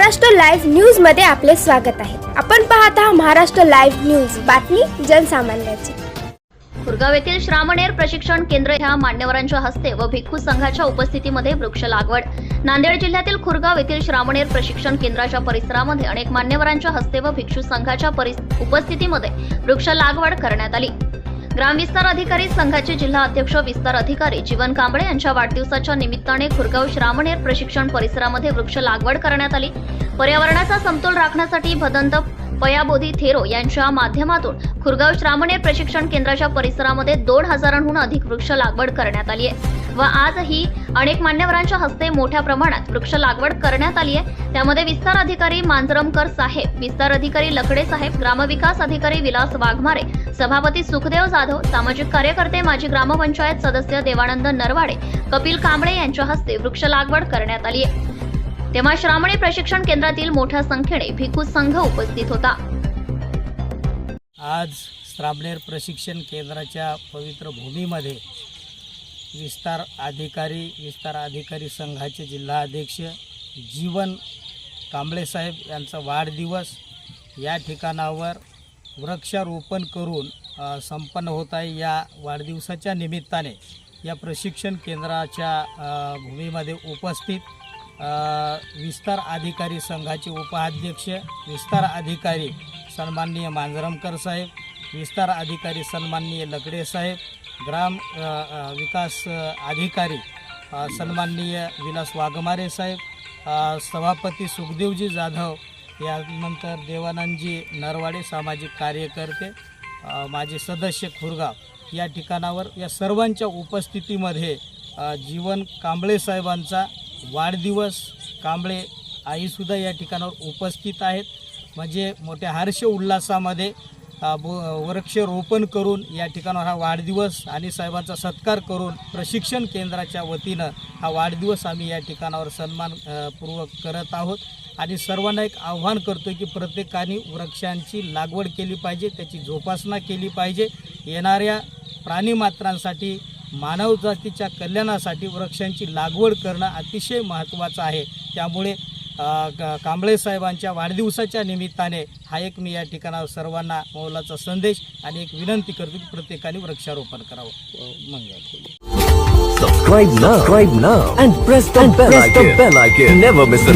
Maharashtra live न्यूजमध्ये आपले स्वागत आहे. आपण पाहत आहात महाराष्ट्र लाईव्ह न्यूज. बातमी जनसामान्याची. खुरगाव येथील श्रामणेर प्रशिक्षण केंद्र ह्या मान्यवरांच्या हस्ते व भिक्खू संघाच्या उपस्थितीमध्ये वृक्ष लागवड. नांदेड जिल्ह्यातील खुरगाव येथील श्रामणेर प्रशिक्षण केंद्राच्या परिसरामध्ये अनेक मान्यवरांच्या हस्ते व भिक्षू संघाच्या उपस्थितीमध्ये वृक्ष लागवड करण्यात आली. ग्रामविस्तार अधिकारी संघाचे जिल्हा अध्यक्ष विस्तार अधिकारी जीवन कांबळे यांच्या वाढदिवसाच्या निमित्ताने खुरगाव श्रामणेर प्रशिक्षण परिसरामध्ये वृक्ष लागवड करण्यात आली. पर्यावरणाचा समतोल राखण्यासाठी भदंत पयाबोधी थेरो यांच्या माध्यमातून खुरगाव श्रामणेर प्रशिक्षण केंद्राच्या परिसरामध्ये दोन हजारांहून अधिक वृक्ष लागवड करण्यात आली आहे. व आजही अनेक मान्यवरांच्या हस्ते मोठ्या प्रमाणात वृक्ष लागवड करण्यात आली आहे. त्यामध्ये विस्तार अधिकारी मांजरमकर साहेब विस्तार अधिकारी लकडे साहेब ग्रामविकास अधिकारी विलास वाघमारे सभापती सुखदेव जाधव सामाजिक कार्यकर्ते माजी ग्रामपंचायत सदस्य देवानंद नरवाडे कपिल कांबळे यांच्या हस्ते वृक्ष लागवड करण्यात आली आहे. तेव्हा श्रामणी प्रशिक्षण केंद्रातील मोठ्या संख्येने भिक्खू संघ उपस्थित होता. आज श्रामणेर प्रशिक्षण केंद्राच्या पवित्र भूमीमध्ये विस्तार अधिकारी विस्तार अधिकारी संघाचे जिल्हा अध्यक्ष जीवन कांबळे साहेब यांचा वाढदिवस या ठिकाणावर वृक्षारोपण करून संपन्न होत आहे. या वाढदिवसाच्या निमित्ताने या प्रशिक्षण केंद्राच्या भूमीमध्ये उपस्थित विस्तार अधिकारी संघाचे उपाध्यक्ष विस्तार अधिकारी सन्माननीय मांजरमकर साहेब विस्तार अधिकारी सन्माननीय लकडे साहेब ग्राम विकास अधिकारी सन्माननीय विलास वाघमारे साहेब सभापती सुखदेवजी जाधव यानंतर देवानंदजी नरवाडे सामाजिक कार्यकर्ते माझे सदस्य खुरगाव या ठिकाणावर या सर्वांच्या उपस्थितीमध्ये जीवन कांबळे साहेबांचा वाढदिवस कांबळे आईसुद्धा या ठिकाणावर उपस्थित आहेत. म्हणजे मोठ्या हर्ष उल्हासामध्ये वृक्षरोपण करून या ठिकाणावर हा वाढदिवस आणि साहेबांचा सत्कार करून प्रशिक्षण केंद्राच्या वतीनं हा वाढदिवस आम्ही या ठिकाणावर सन्मान पूर्वक करत आहोत. आणि सर्वांना एक आव्हान करतो की प्रत्येकाने वृक्षांची लागवड केली पाहिजे त्याची जोपासना केली पाहिजे. येणाऱ्या प्राणीमात्रांसाठी मानवजातीच्या कल्याणासाठी वृक्षांची लागवड करणं अतिशय महत्त्वाचं आहे. त्यामुळे कांबळे साहेबांच्या वाढदिवसाच्या निमित्ताने हा एक मी या ठिकाणावर सर्वांना मौलाचा संदेश आणि एक विनंती करतो की प्रत्येकाने वृक्षारोपण करावं. मंगळ Subscribe now. Subscribe now. And press the bell icon. Never miss